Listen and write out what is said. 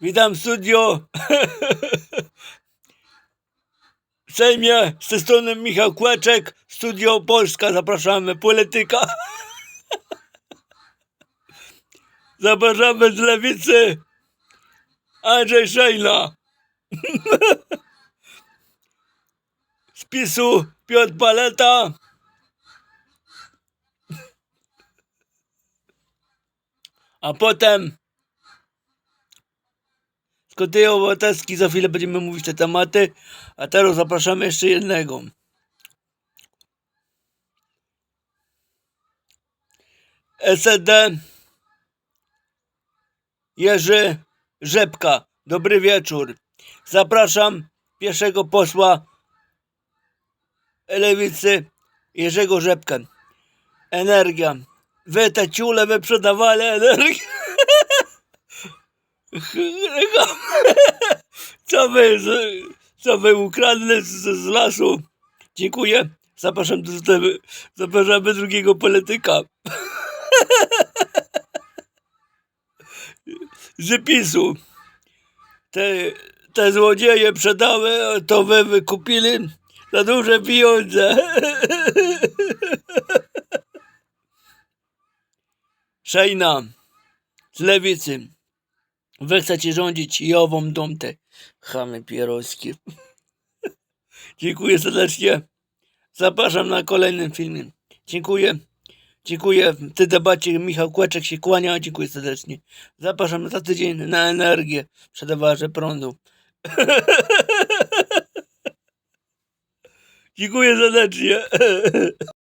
Witam w studio. W Sejmie z tej strony Michał Kłeczek, Studio Polska. Zapraszamy polityka. Zapraszamy z lewicy Andrzej Szejna. Z PiSu Piotr Paleta. A potem Koty Obywatelski, za chwilę będziemy mówić te tematy, a teraz zapraszamy jeszcze jednego. SED Jerzy Rzepka. Dobry wieczór. Zapraszam pierwszego posła Lewicy Jerzego Rzepkę. Energia. Wy te ciule wyprzedawali energię. Co wy, co wy ukradli z, z lasu? Dziękuję. Zapraszam do systemy. Zapraszamy drugiego polityka. Z PiSu. Te, te złodzieje przedały, to wy wykupili za duże pieniądze. Szejna z lewicy. Wy chcecie rządzić i ową domtę. Chamy pieroskie. Dziękuję serdecznie. Zapraszam na kolejnym filmie. Dziękuję. Dziękuję. W tej debacie Michał Kłeczek się kłania. Dziękuję serdecznie. Zapraszam za tydzień na energię w przedawarze prądu. Dziękuję serdecznie.